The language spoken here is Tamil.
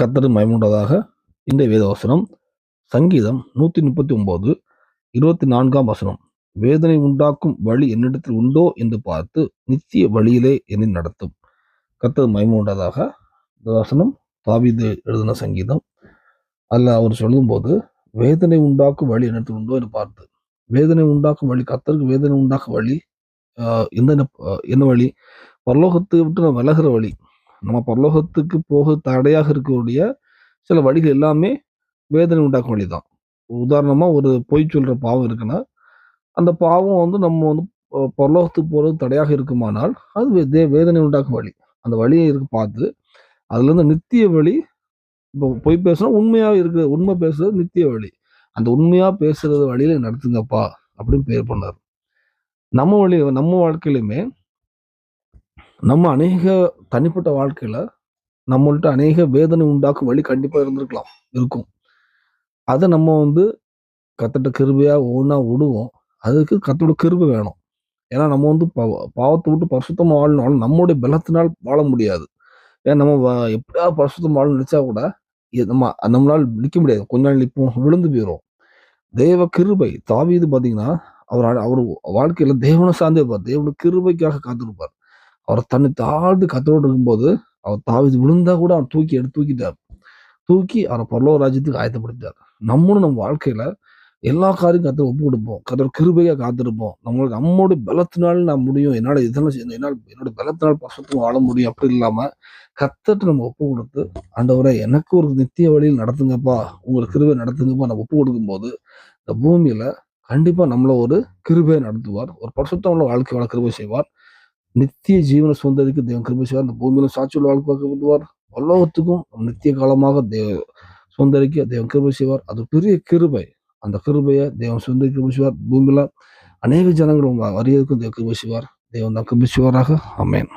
கத்தரும் மயமுண்டதாக இன்றைய வேதவசனம். சங்கீதம் நூற்றி முப்பத்தி ஒன்பது இருபத்தி நான்காம் வசனம். வேதனை உண்டாக்கும் வழி என்னிடத்தில் உண்டோ என்று பார்த்து நித்திய வழியிலே என்னை நடத்தும். கர்த்தர் மயமுண்டதாக இந்த வசனம். தாவீது எழுதின சங்கீதம். அதில் அவர் சொல்லும்போது வேதனை உண்டாக்கும் வழி என்னிடத்தில் உண்டோ என்று பார்த்து. வேதனை உண்டாக்கும் வழி கத்தருக்கு வேதனை உண்டாக்கும் வழி என்ன எந்த என்ன வழி? பரலோகத்தை விட்டு நான் விலகிற வழி. நம்ம பரலோகத்துக்கு போக தடையாக இருக்கக்கூடிய சில வழிகள் எல்லாமே வேதனை உண்டாக்கும் வழி தான் உதாரணமாக ஒரு பொய் சொல்கிற பாவம் இருக்குன்னா அந்த பாவம் வந்து நம்ம வந்து பரலோகத்துக்கு போகிறது தடையாக இருக்குமானால் அது வே- தே- வேதனை உண்டாக்கும் வழி. அந்த வழியை இருக்கு பார்த்து அதுலேருந்து நித்திய வழி இப்போ பொய் பேசுனா உண்மையாக இருக்கிற உண்மை பேசுறது நித்திய வழி. அந்த உண்மையாக பேசுறது வழியில நடத்துங்கப்பா அப்படின்னு பேர் பண்ணார். நம்ம வழி நம்ம வாழ்க்கையிலுமே நம்ம அநேக தனிப்பட்ட வாழ்க்கையில நம்மள்ட்ட அநேக வேதனை உண்டாக்கும் வழி கண்டிப்பா இருந்திருக்கலாம் இருக்கும். அதை நம்ம வந்து கத்தட்ட கிருபையா ஒவ்வொன்றா விடுவோம். அதுக்கு கத்தோட கிருபை வேணும். ஏன்னா நம்ம வந்து பாவ- பாவத்தை விட்டு பரிசுத்தமா வாழணும் நம்மளுடைய பலத்தினால் வாழ முடியாது. ஏன்னா நம்ம வ- எப்படியாவது பரிசுத்தம் வாழ நினைச்சா கூட நம்ம நம்மளால் நிற்க முடியாது. கொஞ்ச நாள் நிற்போம் விழுந்து போயிடும் தேவ கிருபை தாவீது பார்த்தீங்கன்னா அவர் அவர் வாழ்க்கையில தேவனை சார்ந்தே இருப்பார். தேவனுடைய கிருபைக்காக காத்திருப்பார். அவர் தன்னை தாழ்ந்து கத்தோடு இருக்கும்போது அவர் தாவி விழுந்தா கூட அவர் தூக்கி எடுத்து தூக்கிட்டார். தூக்கி அவரை பரலோக ராஜ்யத்துக்கு ஆயத்தப்படுத்தார் நம்மளும் நம்ம வாழ்க்கையில எல்லா காரியம் கத்த ஒப்பு கொடுப்போம். கத்தர் கிருபையா காத்திருப்போம். நம்மளுக்கு நம்மளுடைய பலத்தினால் நான் முடியும். என்னால இதெல்லாம் என்னால் என்னோட பலத்தினால் பசத்துக்கும் வாழ முடியும் அப்படி இல்லாம கத்தட்டு நம்ம ஒப்பு கொடுத்து அண்டவரை எனக்கு ஒரு நித்திய வழியில் நடத்துங்கப்பா. உங்களுக்கு கிருபை நடத்துங்கப்பா. நான் ஒப்பு கொடுக்கும்போது இந்த பூமியில கண்டிப்பா நம்மள ஒரு கிருபையை நடத்துவார். ஒரு பரிசுத்தமுள்ள வாழ்க்கை வாழ கிருபை செய்வார். நித்திய ஜீவனை சொந்ததுக்கு தேவன் கிருபை செய்வார் அந்த பூமியில சாட்சியுள்ள வாழ்க்கை பார்க்கப்படுவார் பல்லோகத்துக்கும் நித்திய காலமாக தேவ சொந்தரிக்க தேவன் கிருபை செய்வார். அது பெரிய கிருபை. அந்த கிருபையை தேவன் சொந்த கிருபை செய்வார். பூமியில அநேக ஜனங்கள் அறியதுக்கும் தேவன் கிருபை செய்வார். தேவன் தான் கிருபை செய்வாராக. அமேன்